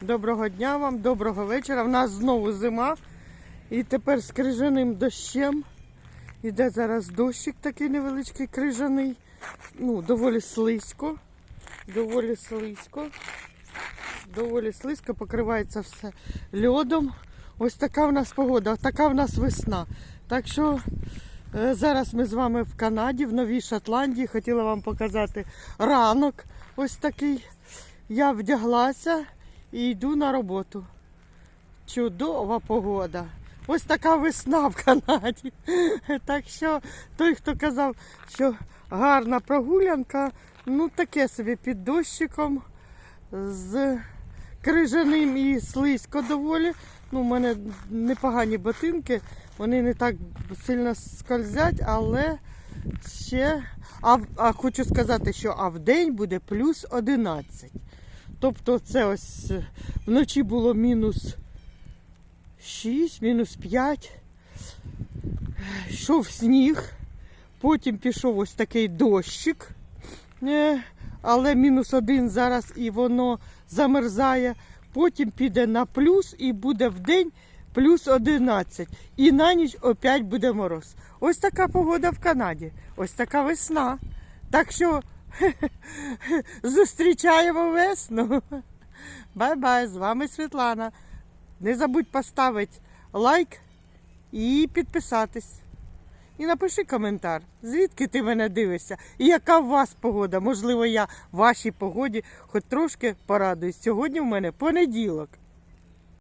Доброго дня вам, доброго вечора. В нас знову зима. І тепер з крижаним дощем. Іде зараз дощик такий невеличкий крижаний. Ну, доволі слизько. Доволі слизько. Доволі слизько, покривається все льодом. Ось така в нас погода, така в нас весна. Так що е, зараз ми з вами в Канаді, в Новій Шотландії. Хотіла вам показати ранок. Ось такий. Я вдяглася і йду на роботу. Чудова погода. Ось така весна в Канаді. Так що той, хто казав, що гарна прогулянка, ну таке собі під дощиком з крижаним і слизько доволі. Ну, у мене непогані ботинки, вони не так сильно скользять, але ще. А, а хочу сказати, що а в день буде плюс 11. Тобто це ось е, вночі було мінус 6, мінус 5. Йшов сніг, потім пішов ось такий дощик. Е, Але мінус один зараз і воно замерзає. Потім піде на плюс і буде в день плюс 11. І на ніч опять буде мороз. Ось така погода в Канаді. Ось така весна. Так що зустрічаємо весну. Бай-бай, з вами Світлана. Не забудь поставити лайк і підписатись. І напиши коментар, звідки ти мене дивишся і яка у вас погода. Можливо, я вашій погоді хоч трошки порадуюсь. Сьогодні в мене понеділок.